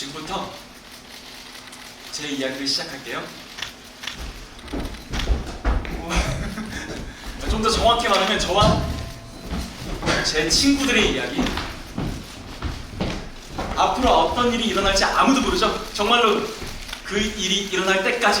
지금부터 제 이야기를 시작할게요. 좀 더 정확히 말하면 저와 제 친구들의 이야기. 앞으로 어떤 일이 일어날지 아무도 모르죠. 정말로 그 일이 일어날 때까지.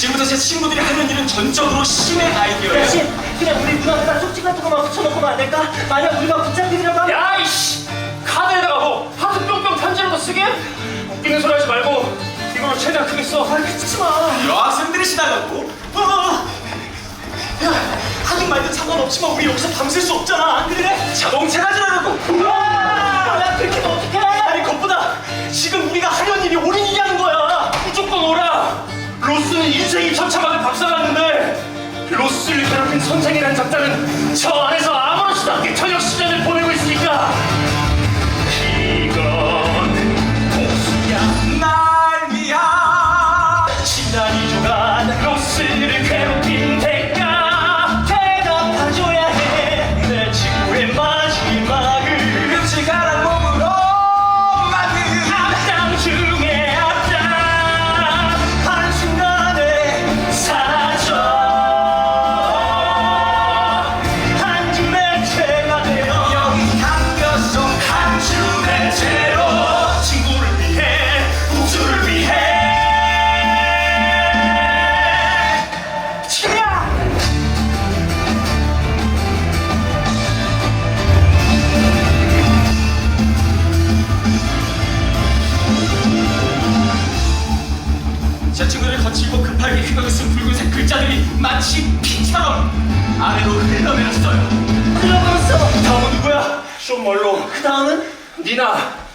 지금부터 제 친구들이 하는 일은 전적으로 신의 아이디어예요. 대신 그냥 우리 누나가 쪽지 같은 것만 붙여놓고만 안 될까? 만약 우리가 붙잡히더라도? 하면 야 이씨! 카드에다가 뭐 하트 뿅뿅 편지라도 쓰게? 웃기는 소리 하지 말고 이걸로 최대한 크게 써. 아 그치지 마. 여학생들이 신나가고? 어, 야 하긴 말든 상관없지만 우리 여기서 밤샐 수 없잖아. 안 그래? 자동차가 지나 로스는 인생이 처참하게 박살났는데 로스를 괴롭힌 선생이라는 작자는 저 안에서 아무렇지도 않게 글자들이 마치 피처럼 아래로 흘러내렸어요 흘러버렸어 다음은 누구야? 쇼 멀로 그 다음은 니나!